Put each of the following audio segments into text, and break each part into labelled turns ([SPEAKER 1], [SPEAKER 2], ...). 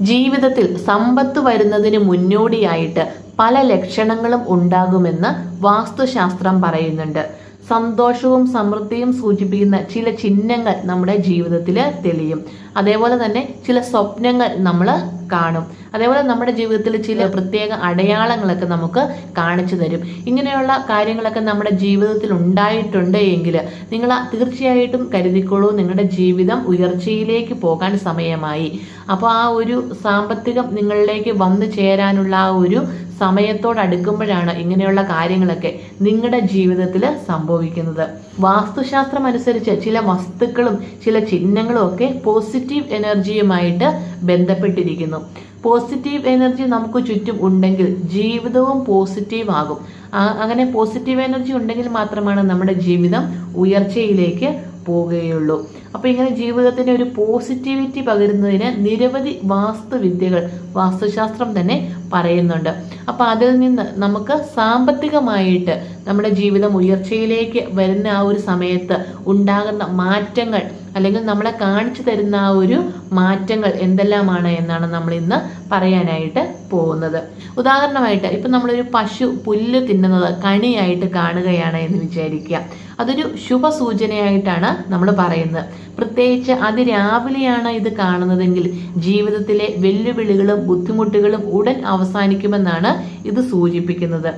[SPEAKER 1] ജീവിതത്തിൽ സമ്പത്ത് വരുന്നതിന് മുന്നോടിയായിട്ട് പല ലക്ഷണങ്ങളും ഉണ്ടാകുമെന്ന് വാസ്തുശാസ്ത്രം പറയുന്നുണ്ട്. സന്തോഷവും സമൃദ്ധിയും സൂചിപ്പിക്കുന്ന ചില ചിഹ്നങ്ങൾ നമ്മുടെ ജീവിതത്തിൽ തെളിയും. അതേപോലെ തന്നെ ചില സ്വപ്നങ്ങൾ നമ്മൾ കാണും. അതേപോലെ നമ്മുടെ ജീവിതത്തിൽ ചില പ്രത്യേക അടയാളങ്ങളൊക്കെ നമുക്ക് കാണിച്ചു തരും. ഇങ്ങനെയുള്ള കാര്യങ്ങളൊക്കെ നമ്മുടെ ജീവിതത്തിൽ ഉണ്ടായിട്ടുണ്ട് എങ്കിൽ നിങ്ങൾ തീർച്ചയായിട്ടും കരുതിക്കോളൂ നിങ്ങളുടെ ജീവിതം ഉയർച്ചയിലേക്ക് പോകാൻ സമയമായി. അപ്പോൾ ആ ഒരു സാമ്പത്തികം നിങ്ങളിലേക്ക് വന്നു ചേരാനുള്ള ആ ഒരു സമയത്തോടടുക്കുമ്പോഴാണ് ഇങ്ങനെയുള്ള കാര്യങ്ങളൊക്കെ നിങ്ങളുടെ ജീവിതത്തിൽ സംഭവിക്കുന്നത്. വാസ്തുശാസ്ത്രം അനുസരിച്ച് ചില വസ്തുക്കളും ചില ചിഹ്നങ്ങളും ഒക്കെ പോസിറ്റീവ് എനർജിയുമായിട്ട് ബന്ധപ്പെട്ടിരിക്കുന്നു. പോസിറ്റീവ് എനർജി നമുക്ക് ചുറ്റും ഉണ്ടെങ്കിൽ ജീവിതവും പോസിറ്റീവ് ആകും. അങ്ങനെ പോസിറ്റീവ് എനർജി ഉണ്ടെങ്കിൽ മാത്രമാണ് നമ്മുടെ ജീവിതം ഉയർച്ചയിലേക്ക് പോവുകയുള്ളൂ അപ്പോൾ ഇങ്ങനെ ജീവിതത്തിന് ഒരു പോസിറ്റിവിറ്റി പകരുന്നതിന് നിരവധി വാസ്തുവിദ്യകൾ വാസ്തുശാസ്ത്രം തന്നെ പറയുന്നുണ്ട്. അപ്പോൾ അതിൽ നിന്ന് നമുക്ക് സാമ്പത്തികമായിട്ട് നമ്മുടെ ജീവിതം ഉയർച്ചയിലേക്ക് വരുന്ന ആ ഒരു സമയത്ത് ഉണ്ടാകുന്ന മാറ്റങ്ങൾ അല്ലെങ്കിൽ നമ്മളെ കാണിച്ചു തരുന്ന ആ ഒരു മാറ്റങ്ങൾ എന്തെല്ലാമാണ് എന്നാണ് നമ്മൾ ഇന്ന് പറയാനായിട്ട് പോകുന്നത്. ഉദാഹരണമായിട്ട് ഇപ്പം നമ്മളൊരു പശു പുല്ല് തിന്നുന്നത് കണിയായിട്ട് കാണുകയാണ് എന്ന് വിചാരിക്കുക. അതൊരു ശുഭസൂചനയായിട്ടാണ് നമ്മൾ പറയുന്നത്. പ്രത്യേകിച്ച് അതിരാവിലെയാണ് ഇത് കാണുന്നതെങ്കിൽ ജീവിതത്തിലെ വെല്ലുവിളികളും ബുദ്ധിമുട്ടുകളും ഉടൻ അവസാനിക്കുമെന്നാണ് ഇത് സൂചിപ്പിക്കുന്നത്.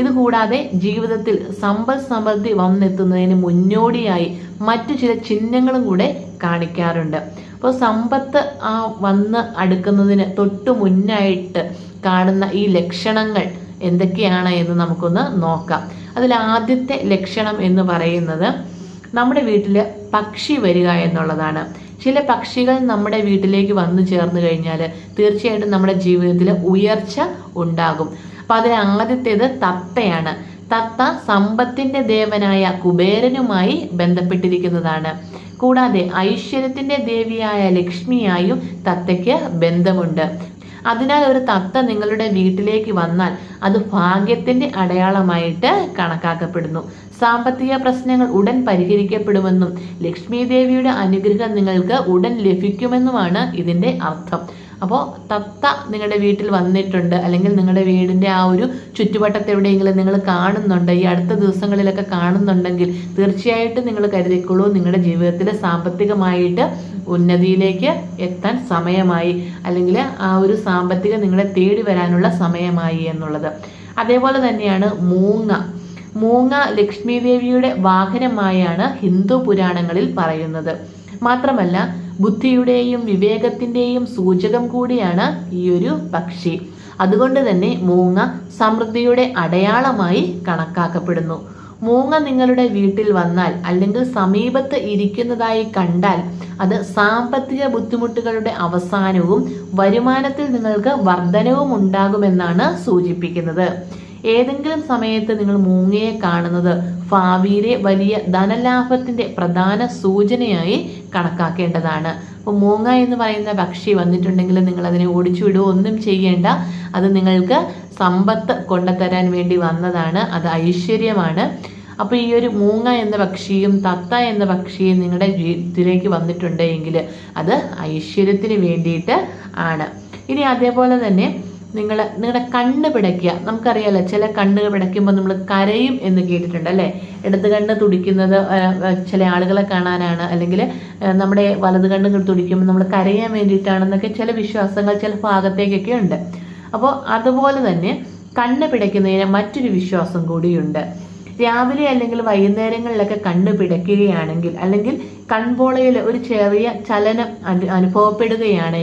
[SPEAKER 1] ഇതുകൂടാതെ ജീവിതത്തിൽ സമ്പൽ സമൃദ്ധി വന്നെത്തുന്നതിന് മുന്നോടിയായി മറ്റു ചില ചിഹ്നങ്ങളും കൂടെ കാണിക്കാറുണ്ട്. അപ്പോൾ സമ്പത്ത് ആ വന്ന് അടുക്കുന്നതിന് തൊട്ടു മുന്നായിട്ട് കാണുന്ന ഈ ലക്ഷണങ്ങൾ എന്തൊക്കെയാണ് എന്ന് നമുക്കൊന്ന് നോക്കാം. അതിൽ ആദ്യത്തെ ലക്ഷണം എന്ന് പറയുന്നത് നമ്മുടെ വീട്ടിൽ പക്ഷി വരിക എന്നുള്ളതാണ്. ചില പക്ഷികൾ നമ്മുടെ വീട്ടിലേക്ക് വന്നു ചേർന്ന് കഴിഞ്ഞാൽ തീർച്ചയായിട്ടും നമ്മുടെ ജീവിതത്തിൽ ഉയർച്ച ഉണ്ടാകും. അപ്പം അതിൽ ആദ്യത്തേത് തത്തയാണ്. തത്ത സമ്പത്തിന്റെ ദേവനായ കുബേരനുമായി ബന്ധപ്പെട്ടിരിക്കുന്നതാണ്. കൂടാതെ ഐശ്വര്യത്തിന്റെ ദേവിയായ ലക്ഷ്മിയായും തത്തയ്ക്ക് ബന്ധമുണ്ട്. അതിനാൽ ഒരു തത്ത നിങ്ങളുടെ വീട്ടിലേക്ക് വന്നാൽ അത് ഭാഗ്യത്തിന്റെ അടയാളമായിട്ട് കണക്കാക്കപ്പെടുന്നു. സാമ്പത്തിക പ്രശ്നങ്ങൾ ഉടൻ പരിഹരിക്കപ്പെടുമെന്നും ലക്ഷ്മി ദേവിയുടെ അനുഗ്രഹം നിങ്ങൾക്ക് ഉടൻ ലഭിക്കുമെന്നുമാണ് ഇതിന്റെ അർത്ഥം. അപ്പോൾ തത്ത നിങ്ങളുടെ വീട്ടിൽ വന്നിട്ടുണ്ട് അല്ലെങ്കിൽ നിങ്ങളുടെ വീടിന്റെ ആ ഒരു ചുറ്റുവട്ടത്ത് എവിടെയെങ്കിലും നിങ്ങൾ കാണുന്നുണ്ട് ഈ അടുത്ത ദിവസങ്ങളിലൊക്കെ കാണുന്നുണ്ടെങ്കിൽ തീർച്ചയായിട്ടും നിങ്ങൾ കരുതിക്കൊള്ളൂ നിങ്ങളുടെ ജീവിതത്തിൽ സാമ്പത്തികമായിട്ട് ഉന്നതിയിലേക്ക് എത്താൻ സമയമായി അല്ലെങ്കിൽ ആ ഒരു സാമ്പത്തികം നിങ്ങളെ തേടി വരാനുള്ള സമയമായി എന്നുള്ളത്. അതേപോലെ തന്നെയാണ് മൂങ്ങ. മൂങ്ങ ലക്ഷ്മി ദേവിയുടെ വാഹനമായാണ് ഹിന്ദു പുരാണങ്ങളിൽ പറയുന്നത്. മാത്രമല്ല ബുദ്ധിയുടെയും വിവേകത്തിന്റെയും സൂചകം കൂടിയാണ് ഈ ഒരു പക്ഷി. അതുകൊണ്ട് തന്നെ മൂങ്ങ സമൃദ്ധിയുടെ അടയാളമായി കണക്കാക്കപ്പെടുന്നു. മൂങ്ങ നിങ്ങളുടെ വീട്ടിൽ വന്നാൽ അല്ലെങ്കിൽ സമീപത്ത് ഇരിക്കുന്നതായി കണ്ടാൽ അത് സാമ്പത്തിക ബുദ്ധിമുട്ടുകളുടെ അവസാനവും വരുമാനത്തിൽ നിങ്ങൾക്ക് വർധനവും ഉണ്ടാകുമെന്നാണ് സൂചിപ്പിക്കുന്നത്. ഏതെങ്കിലും സമയത്ത് നിങ്ങൾ മൂങ്ങയെ കാണുന്നത് ഭാവിയിലെ വലിയ ധനലാഭത്തിന്റെ പ്രധാന സൂചനയായി കണക്കാക്കേണ്ടതാണ്. അപ്പോൾ മൂങ്ങ എന്ന് പറയുന്ന പക്ഷി വന്നിട്ടുണ്ടെങ്കിൽ നിങ്ങൾ അതിനെ ഓടിച്ചു വിടുകയോ ഒന്നും ചെയ്യേണ്ട. അത് നിങ്ങൾക്ക് സമ്പത്ത് കൊണ്ടുതരാൻ വേണ്ടി വന്നതാണ്. അത് ഐശ്വര്യമാണ്. അപ്പോൾ ഈ ഒരു മൂങ്ങ എന്ന പക്ഷിയും തത്ത എന്ന പക്ഷിയും നിങ്ങളുടെ ജീവിതത്തിലേക്ക് വന്നിട്ടുണ്ടെങ്കിൽ അത് ഐശ്വര്യത്തിന് വേണ്ടിയിട്ട് ആണ്. ഇനി അതേപോലെ തന്നെ നിങ്ങൾ നിങ്ങളുടെ കണ്ണ് പിടയ്ക്കുക. നമുക്കറിയാലോ ചില കണ്ണ് പിടയ്ക്കുമ്പോൾ നമ്മൾ കരയും എന്ന് കേട്ടിട്ടുണ്ട് അല്ലേ? ഇടത് കണ്ണ് തുടിക്കുന്നത് ചില ആളുകളെ കാണാനാണ്. അല്ലെങ്കിൽ നമ്മുടെ വലത് കണ്ണ് തുടിക്കുമ്പോൾ നമ്മൾ കരയാൻ വേണ്ടിയിട്ടാണെന്നൊക്കെ ചില വിശ്വാസങ്ങൾ ചില ഭാഗത്തേക്കൊക്കെ ഉണ്ട്. അപ്പോൾ അതുപോലെ തന്നെ കണ്ണ് പിടയ്ക്കുന്നതിന് മറ്റൊരു വിശ്വാസം കൂടിയുണ്ട്. രാവിലെ അല്ലെങ്കിൽ വൈകുന്നേരങ്ങളിലൊക്കെ കണ്ണ് പിടയ്ക്കുകയാണെങ്കിൽ അല്ലെങ്കിൽ കൺപോളയിൽ ഒരു ചെറിയ ചലനം അനുഭവപ്പെടുകയാണെങ്കിൽ അനുഭവപ്പെടുകയാണ്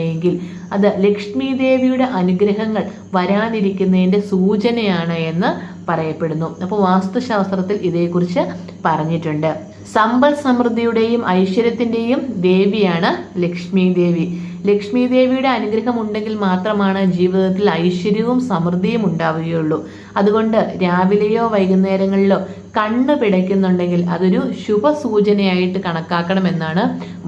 [SPEAKER 1] അത് ലക്ഷ്മി ദേവിയുടെ അനുഗ്രഹങ്ങൾ വരാനിരിക്കുന്നതിന്റെ സൂചനയാണ് എന്ന് പറയപ്പെടുന്നു. അപ്പോൾ വാസ്തുശാസ്ത്രത്തിൽ ഇതേക്കുറിച്ച് പറഞ്ഞിട്ടുണ്ട്. സമ്പൽ സമൃദ്ധിയുടെയും ഐശ്വര്യത്തിന്റെയും ദേവിയാണ് ലക്ഷ്മി ദേവി. ലക്ഷ്മി ദേവിയുടെ അനുഗ്രഹം ഉണ്ടെങ്കിൽ മാത്രമാണ് ജീവിതത്തിൽ ഐശ്വര്യവും സമൃദ്ധിയും ഉണ്ടാവുകയുള്ളൂ. അതുകൊണ്ട് രാവിലെയോ വൈകുന്നേരങ്ങളിലോ കണ്ണ് പിടയ്ക്കുന്നുണ്ടെങ്കിൽ അതൊരു ശുഭസൂചനയായിട്ട് കണക്കാക്കണമെന്നാണ്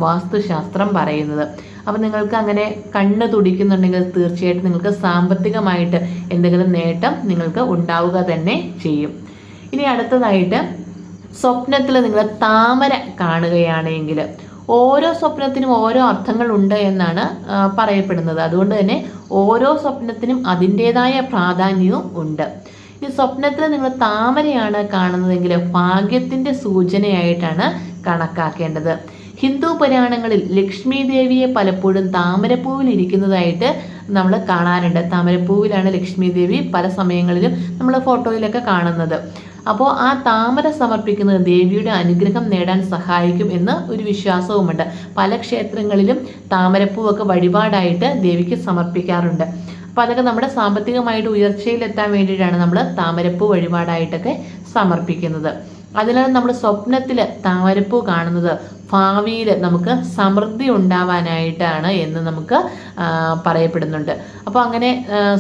[SPEAKER 1] വാസ്തുശാസ്ത്രം പറയുന്നത്. അപ്പം നിങ്ങൾക്ക് അങ്ങനെ കണ്ണ് തുടിക്കുന്നുണ്ടെങ്കിൽ തീർച്ചയായിട്ടും നിങ്ങൾക്ക് സാമ്പത്തികമായിട്ട് എന്തെങ്കിലും നേട്ടം നിങ്ങൾക്ക് ഉണ്ടാവുക തന്നെ ചെയ്യും. ഇനി അടുത്തതായിട്ട് സ്വപ്നത്തിൽ നിങ്ങൾ താമര കാണുകയാണെങ്കിൽ ഓരോ സ്വപ്നത്തിനും ഓരോ അർത്ഥങ്ങളുണ്ട് എന്നാണ് പറയപ്പെടുന്നത്. അതുകൊണ്ട് തന്നെ ഓരോ സ്വപ്നത്തിനും അതിന്റെതായ പ്രാധാന്യവും ഉണ്ട്. ഈ സ്വപ്നത്തിൽ നിങ്ങൾ താമരയാണ് കാണുന്നതെങ്കിൽ ഭാഗ്യത്തിന്റെ സൂചനയായിട്ടാണ് കണക്കാക്കേണ്ടത്. ഹിന്ദു പുരാണങ്ങളിൽ ലക്ഷ്മി ദേവിയെ പലപ്പോഴും താമരപ്പൂവിൽ ഇരിക്കുന്നതായിട്ട് നമ്മൾ കാണാറുണ്ട്. താമരപ്പൂവിലാണ് ലക്ഷ്മി ദേവി പല സമയങ്ങളിലും നമ്മൾ ഫോട്ടോയിലൊക്കെ കാണുന്നത്. അപ്പോൾ ആ താമര സമർപ്പിക്കുന്നത് ദേവിയുടെ അനുഗ്രഹം നേടാൻ സഹായിക്കും എന്ന് ഒരു വിശ്വാസവുമുണ്ട്. പല ക്ഷേത്രങ്ങളിലും താമരപ്പൂവൊക്കെ വഴിപാടായിട്ട് ദേവിക്ക് സമർപ്പിക്കാറുണ്ട്. അപ്പോൾ അതൊക്കെ നമ്മുടെ സാമ്പത്തികമായിട്ട് ഉയർച്ചയിലെത്താൻ വേണ്ടിയിട്ടാണ് നമ്മൾ താമരപ്പൂ വഴിപാടായിട്ടൊക്കെ സമർപ്പിക്കുന്നത്. അതിനാൽ നമ്മൾ സ്വപ്നത്തിൽ താമരപ്പൂ കാണുന്നത്. ഭാവിയിൽ നമുക്ക് സമൃദ്ധി ഉണ്ടാവാനായിട്ടാണ് എന്ന് നമുക്ക് പറയപ്പെടുന്നുണ്ട്. അപ്പോൾ അങ്ങനെ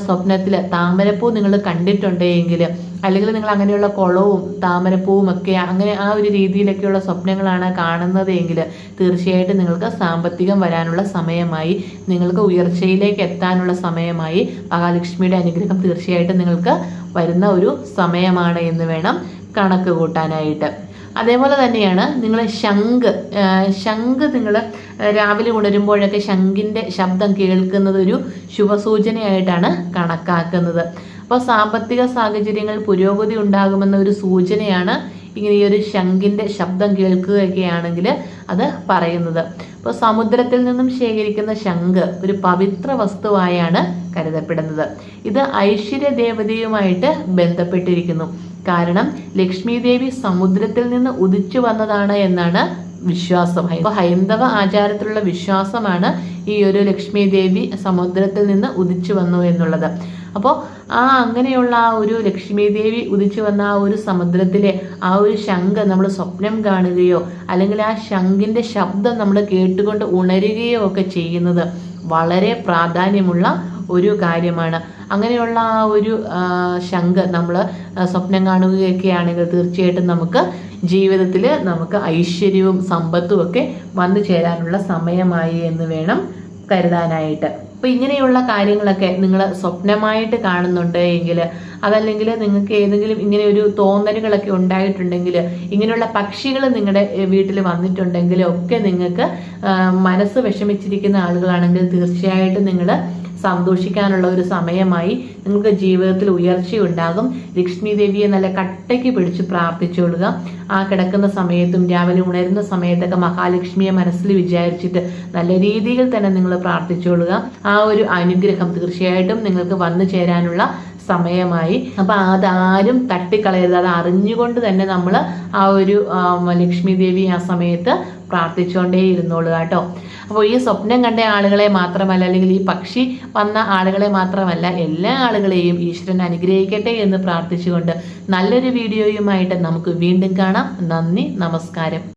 [SPEAKER 1] സ്വപ്നത്തിൽ താമരപ്പൂ നിങ്ങൾ കണ്ടിട്ടുണ്ടെങ്കിൽ അല്ലെങ്കിൽ നിങ്ങൾ അങ്ങനെയുള്ള കുളവും താമരപ്പൂവും ഒക്കെ അങ്ങനെ ആ ഒരു രീതിയിലൊക്കെയുള്ള സ്വപ്നങ്ങളാണ് കാണുന്നത് എങ്കിൽ തീർച്ചയായിട്ടും നിങ്ങൾക്ക് സാമ്പത്തികം വരാനുള്ള സമയമായി നിങ്ങൾക്ക് ഉയർച്ചയിലേക്ക് എത്താനുള്ള സമയമായി മഹാലക്ഷ്മിയുടെ അനുഗ്രഹം തീർച്ചയായിട്ടും നിങ്ങൾക്ക് വരുന്ന ഒരു സമയമാണ് എന്ന് വേണം കണക്ക് കൂട്ടാനായിട്ട്. അതേപോലെ തന്നെയാണ് നിങ്ങൾ ശംഖ് ശംഖ് നിങ്ങൾ രാവിലെ ഉണരുമ്പോഴൊക്കെ ശംഖിന്റെ ശബ്ദം കേൾക്കുന്നത് ഒരു ശുഭസൂചനയായിട്ടാണ് കണക്കാക്കുന്നത്. അപ്പോൾ സാമ്പത്തിക സാഹചര്യങ്ങൾ പുരോഗതി ഉണ്ടാകുമെന്ന ഒരു സൂചനയാണ് ഇങ്ങനെ ഈ ഒരു ശംഖിന്റെ ശബ്ദം കേൾക്കുകയൊക്കെയാണെങ്കിൽ അത് പറയുന്നത്. അപ്പോൾ സമുദ്രത്തിൽ നിന്നും ശേഖരിക്കുന്ന ശംഖ് ഒരു പവിത്ര വസ്തുവായാണ് കരുതപ്പെടുന്നത്. ഇത് ഐശ്വര്യ ദേവതയുമായിട്ട് ബന്ധപ്പെട്ടിരിക്കുന്നു. കാരണം ലക്ഷ്മി ദേവി സമുദ്രത്തിൽ നിന്ന് ഉദിച്ചു വന്നതാണ് എന്നാണ് വിശ്വാസം. ഹൈന്ദവ ആചാരത്തിലുള്ള വിശ്വാസമാണ് ഈ ഒരു ലക്ഷ്മി ദേവി സമുദ്രത്തിൽ നിന്ന് ഉദിച്ചു വന്നു എന്നുള്ളത്. അപ്പോൾ ആ അങ്ങനെയുള്ള ആ ഒരു ലക്ഷ്മി ദേവി ഉദിച്ചു വന്ന ആ ഒരു സമുദ്രത്തിലെ ആ ഒരു ശംഖ് നമ്മൾ സ്വപ്നം കാണുകയോ അല്ലെങ്കിൽ ആ ശംഖിന്റെ ശബ്ദം നമ്മൾ കേട്ടുകൊണ്ട് ഉണരുകയോ ഒക്കെ ചെയ്യുന്നത് വളരെ പ്രാധാന്യമുള്ള ഒരു കാര്യമാണ്. അങ്ങനെയുള്ള ആ ഒരു ശംഖ നമ്മൾ സ്വപ്നം കാണുകയൊക്കെ ആണെങ്കിൽ തീർച്ചയായിട്ടും നമുക്ക് ജീവിതത്തിൽ നമുക്ക് ഐശ്വര്യവും സമ്പത്തും ഒക്കെ വന്നു ചേരാനുള്ള സമയമായി എന്ന് വേണം കരുതാനായിട്ട്. അപ്പോൾ ഇങ്ങനെയുള്ള കാര്യങ്ങളൊക്കെ നിങ്ങൾ സ്വപ്നമായിട്ട് കാണുന്നുണ്ട് എങ്കിൽ അതല്ലെങ്കിൽ നിങ്ങൾക്ക് ഏതെങ്കിലും ഇങ്ങനെ ഒരു തോന്നലുകളൊക്കെ ഉണ്ടായിട്ടുണ്ടെങ്കിൽ ഇങ്ങനെയുള്ള പക്ഷികൾ നിങ്ങളുടെ വീട്ടിൽ വന്നിട്ടുണ്ടെങ്കിൽ ഒക്കെ നിങ്ങൾക്ക് മനസ്സ് വിഷമിച്ചിരിക്കുന്ന ആളുകളാണെങ്കിൽ തീർച്ചയായിട്ടും നിങ്ങൾ സന്തോഷിക്കാനുള്ള ഒരു സമയമായി നിങ്ങൾക്ക് ജീവിതത്തിൽ ഉയർച്ചയുണ്ടാകും. ലക്ഷ്മി ദേവിയെ നല്ല കട്ടയ്ക്ക് പിടിച്ച് പ്രാർത്ഥിച്ചുകൊള്ളുക ആ കിടക്കുന്ന സമയത്തും രാവിലെ ഉണരുന്ന സമയത്തൊക്കെ മഹാലക്ഷ്മിയെ മനസ്സിൽ വിചാരിച്ചിട്ട് നല്ല രീതിയിൽ തന്നെ നിങ്ങൾ പ്രാർത്ഥിച്ചുകൊള്ളുക ആ ഒരു അനുഗ്രഹം തീർച്ചയായിട്ടും നിങ്ങൾക്ക് വന്നു ചേരാനുള്ള സമയമായി. അപ്പൊ അതാരും തട്ടിക്കളയരുത്. അത് അറിഞ്ഞുകൊണ്ട് തന്നെ നമ്മൾ ആ ഒരു ലക്ഷ്മി ദേവി ആ സമയത്ത് പ്രാർത്ഥിച്ചുകൊണ്ടേ ഇരുന്നോളൂ കേട്ടോ. അപ്പോൾ ഈ സ്വപ്നം കണ്ട ആളുകളെ മാത്രമല്ല അല്ലെങ്കിൽ ഈ പക്ഷി വന്ന ആളുകളെ മാത്രമല്ല എല്ലാ ആളുകളെയും ഈശ്വരൻ അനുഗ്രഹിക്കട്ടെ എന്ന് പ്രാർത്ഥിച്ചുകൊണ്ട് നല്ലൊരു വീഡിയോയുമായിട്ട് നമുക്ക് വീണ്ടും കാണാം. നന്ദി നമസ്കാരം.